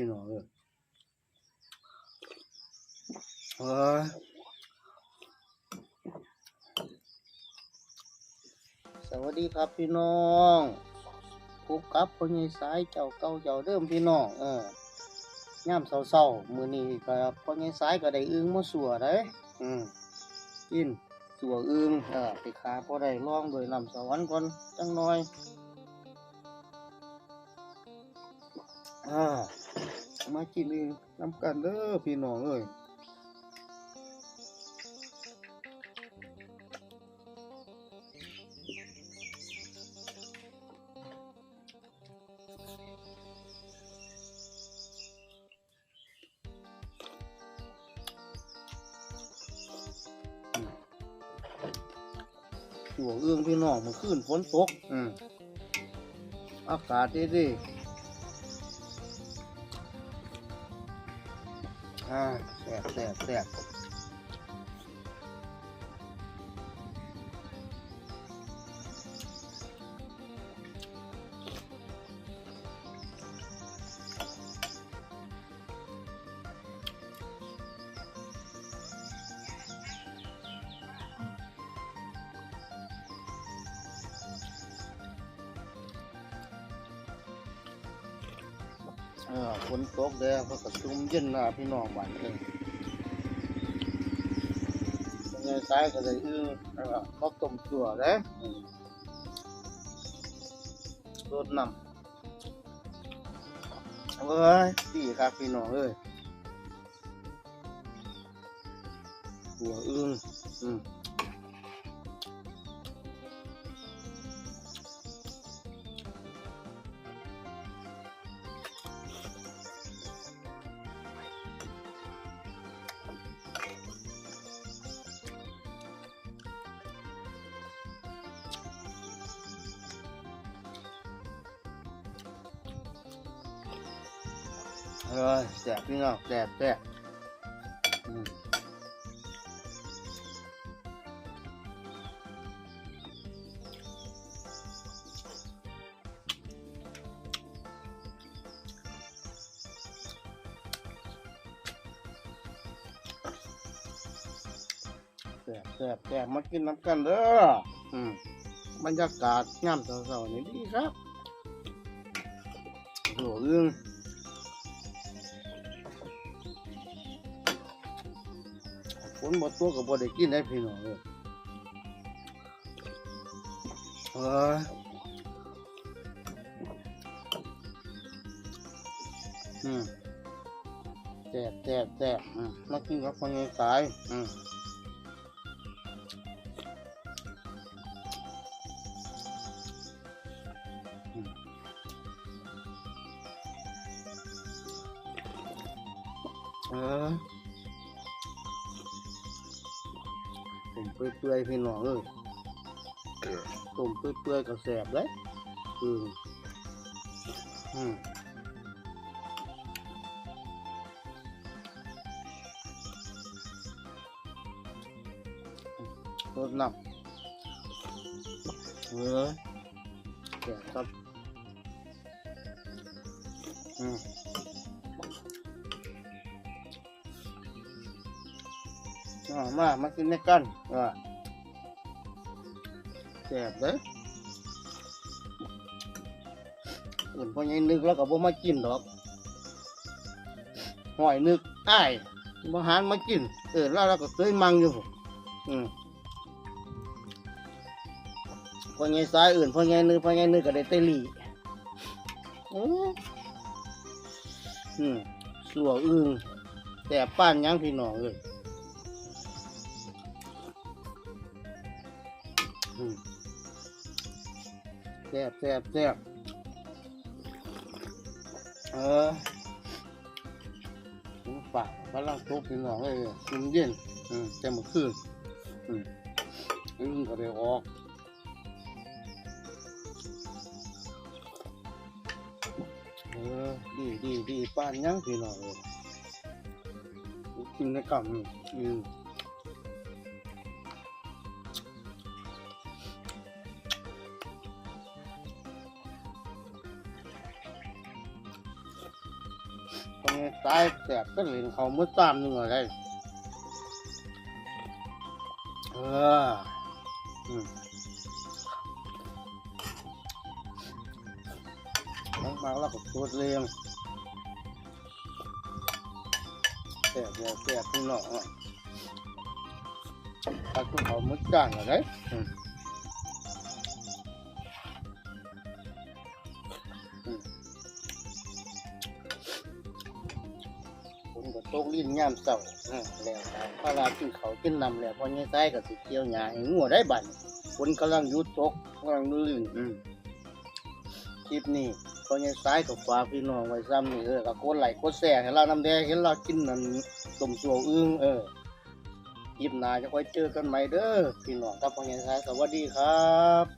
พี่น้องเอ้ยเออสวัสดีครับพี่น้องพบกับพ่อใหญ่สายเจ้าเก่าเจ้าเดิมพี่น้องเออย่ามเศร้าๆมือนี้ก็พ่อใหญ่สายก็ได้อึ้งมาสัวได้อืมกินสัวอึ้งเออไปขาพอได้ลองโดยน้ำสวรรค์ก่อนจังน่อย อ่า มากินเองนำกันเด้อพี่น้องเอ้ยหัวเอื้องพี่น้องมื่อคืนฝนตก อืมอากาศดีๆ อ่าแซ่บแซ่บแซ่บ เออฝนตกแดดเพราะกระชุ่มเย็นนะพี่น้องบ้านเองยังไงซ้ายก็เลยอื้อเออเขาต้มตัวเด้อืมรดน้ำเอ้ยดีครับพี่น้องเอ้ยหัวอึ้งอืม เอ้ยแสบพี่น้องแสบแสบอืมแสบแสบแสบมากินน้ำกันเด้ออืมบรรยากาศย่ำเสาๆนี่ดีครับโหเรื่อง ฝนบ่ตกก็บ่ได้กินได้พี่น้องเอ้ยเอออืมแซ่บแซ่บแซ่บอืมมากินกับคนยังสายอืมอืม ต้มเปื่อยๆพี่น้องเอ้ยต้มเปื่อยๆก็แสบเลยอืมอืมรดน้ำเออแสบครับอืม มา มากินด้วยกันอ่าแสบเลยอื่นพอยังนึกแล้วก็บ่มากินดอกหอยนึกอ้ายบ่หานมากิน เออแล้วเราก็เคยมังอยู่อืมพอยังสายอื่นพอยังนึกพอยังนึกก็ได้เตลี่อืมสัวอึ้งแต่ป้านยังพี่น้องเอ้ย แซ่บแซ่บแซ่บเออหูปากกำลังทุบพี่น้องเลยกินเย็นอืมแต่เมื่อคืนอืมอึ้งก็ได้ออกเออดีดีดีป้านยังพี่น้องเลยกินในกำนี่อืม ตรงนี้ซ้ายแสบก็เหรียญเขามือตามหนึ่งอะไรเออมต้องมาแล้วก็ตัวเรียงแสบแสบแสบพี่น้องอะตักตัวเขามือจ้างอะไร ก็ตกลิ้นย่ามเศร้าอืมแล้วครับพระรากินเขาวกินนำแล้วพอเนี่ยใต้ก็สิเกี่ยวหญ้าให้งัวได้บัดฝนกำลังหยุดตกกำลังลื่นอืมคลิปนี้พอเนี่ยใต้ก็ฝากพี่น้องไว้ซ้ำนี่เออก็กดไลค์กดแชร์ให้เรานำแดงเห็นเรากินนั่นต้มสัวอึ้งเออคลิปหน้าจะค่อยเจอกันใหม่เด้อพี่น้องครับพอเนี่ยใต้สวัสดีครับ